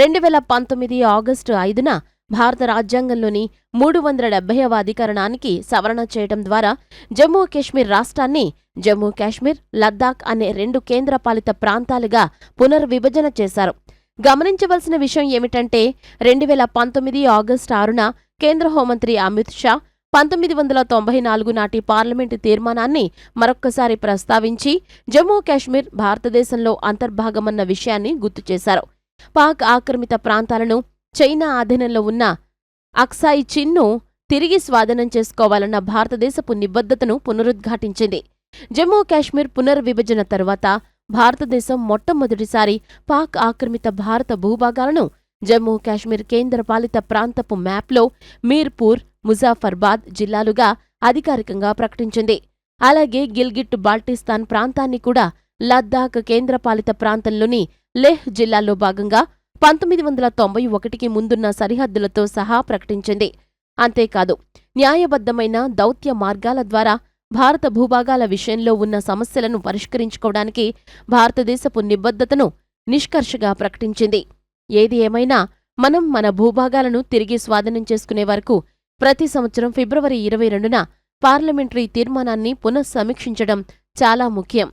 రెండు వేల పంతొమ్మిది ఆగస్టు ఐదున భారత రాజ్యాంగంలోని మూడు వందల డెబ్బైవ అధికరణానికి సవరణ చేయడం ద్వారా జమ్మూ కాశ్మీర్ రాష్ట్రాన్ని జమ్మూ కాశ్మీర్ లద్దాఖ్ అనే రెండు కేంద్రపాలిత ప్రాంతాలుగా పునర్విభజన చేశారు. గమనించవలసిన విషయం ఏమిటంటే రెండు వేల పంతొమ్మిది ఆగస్టు ఆరున కేంద్ర హోంమంత్రి అమిత్ షా పంతొమ్మిది వందల తొంభై నాలుగు నాటి పార్లమెంటు తీర్మానాన్ని మరొక్కసారి ప్రస్తావించి జమ్మూ కాశ్మీర్ భారతదేశంలో అంతర్భాగమన్న విషయాన్ని గుర్తు చేశారు. పాక్ ఆక్రమిత ప్రాంతాలను చైనా ఆధీనంలో ఉన్న అక్సాయి చిన్ను తిరిగి స్వాధీనం చేసుకోవాలన్న భారతదేశపు నిబద్ధతను పునరుద్ఘాటించింది. జమ్మూ కాశ్మీర్ పునర్విభజన తర్వాత భారతదేశం మొట్టమొదటిసారి పాక్ ఆక్రమిత భారత భూభాగాలను జమ్మూ కాశ్మీర్ కేంద్రపాలిత ప్రాంతపు మ్యాప్లో మీర్పూర్ ముజాఫర్బాద్ జిల్లాలుగా అధికారికంగా ప్రకటించింది. అలాగే గిల్గిట్ బాల్టిస్తాన్ ప్రాంతాన్ని కూడా లద్దాఖ్ కేంద్రపాలిత ప్రాంతంలోని లెహ్ జిల్లాలో భాగంగా పంతొమ్మిది వందల తొంభై ఒకటికి ముందున్న సరిహద్దులతో సహా ప్రకటించింది. అంతేకాదు న్యాయబద్ధమైన దౌత్య మార్గాల ద్వారా భారత భూభాగాల విషయంలో ఉన్న సమస్యలను పరిష్కరించుకోవడానికి భారతదేశపు నిబద్ధతను నిష్కర్షగా ప్రకటించింది. ఏది ఏమైనా మనం మన భూభాగాలను తిరిగి స్వాధీనం చేసుకునే వరకు ప్రతి సంవత్సరం ఫిబ్రవరి ఇరవై రెండున పార్లమెంటరీ తీర్మానాన్ని పునఃసమీక్షించడం చాలా ముఖ్యం.